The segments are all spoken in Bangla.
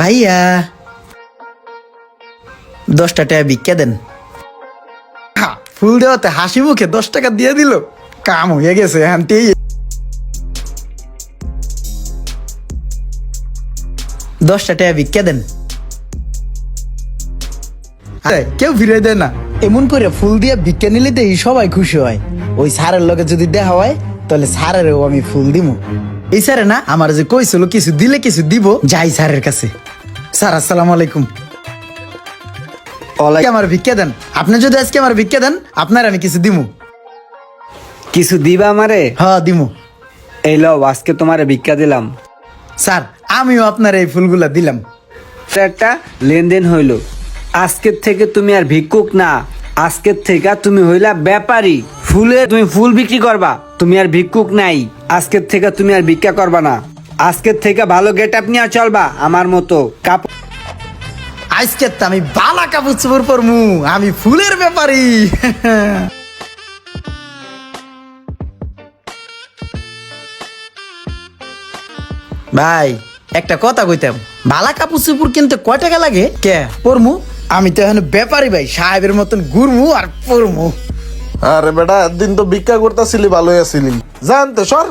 ভাইয়া। দশটা টাকা ভিক্ষা দেন। ফুল দেওয়াতে হাসি মুখে দশ টাকা দিয়ে দিল। কাম হয়ে গেছে আন্টি দশটা টাকা ভিক্ষা দেন। আরে, কেউ ফিরে দেয় না। এমন করে ফুল দিয়ে ভিক্ষা নিলে তো সবাই খুশি হয়। ওই স্যারের লগে যদি দেখা হয় তাহলে স্যারেরও আমি ফুল দিমু। এই স্যারে না আমার যে কইছিল কিছু দিলে কিছু দিব যাই স্যারের কাছে। স্যার আসসালামু আলাইকুম। আমার ভিক্ষা দেন। আপনি যদি আজকে আমার ভিক্ষা দেন আপনার আমি কিছু দিমু। কিছু দিবা আমারে? হ্যাঁ দিমু। এই লও আজকে তোমারে ভিক্ষা দিলাম। স্যার আমিও আপনার এই ফুলগুলা দিলাম। একটা লেনদেন হইল। আজকের থেকে তুমি আর ভিক্ষুক না। আজকের থেকে তুমি হইলা ব্যাপারী। ফুলে তুমি ফুল বিক্রি করবা। তুমি আর ভিক্ষুক নাই। আজকের থেকে তুমি আর ভিক্ষা করবা না। আজকের থেকে ভালো গেট আপ নিয়ে চলবা আমার মতো। কাপড় আজকে তো আমি বালা কাপড় চোপড় পরমু আমি ফুলের ব্যাপারী। ভাই একটা কথা কইতাম বালা কাপড় চোপড় কিনতে কয় টাকা লাগে? কে? পরমু? আমি তো এখন ব্যাপারী ভাই সাহেবের মতন ঘুরমু আর পরমু। আরে বেটা একদিন তো ভিক্ষা করতেছিলি ভালোই আছিলি। জানতে সর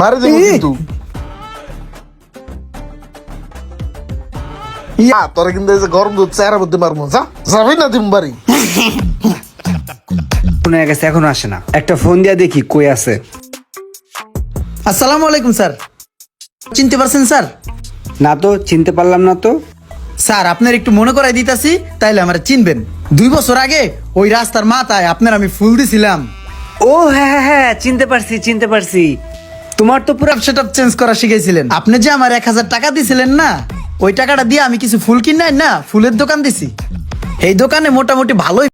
মারি দেবো কিন্তু। ইয়া তোরা কিন্তু এই যে গরম দুধ চেহারা মধ্যে মারবো যা যাবি না তুমি বাড়ি। শুনে গেছে এখনও আসে না। একটা ফোন দিয়া দেখি কই আছে। আসসালামু আলাইকুম স্যার। চিনতে পারছেন স্যার? না তো চিনতে পারলাম না তো। স্যার আপনার একটু মনে করাই দিতাছি তাইলে আমরা চিনবেন। দুই বছর আগে ওই রাস্তার মাথায় আপনার আমি ফুল দিছিলাম। ও হ্যাঁ হ্যাঁ হ্যাঁ চিনতে পারছি চিনতে পারছি। তোমার তো পুরো সেট চেঞ্জ করা শিখেছিলেন আপনি যে আমার এক হাজার টাকা দিছিলেন না ওই টাকাটা দিয়ে আমি কিছু ফুল কিনাই না, ফুলের দোকান দিছি। এই দোকানে মোটামুটি ভালোই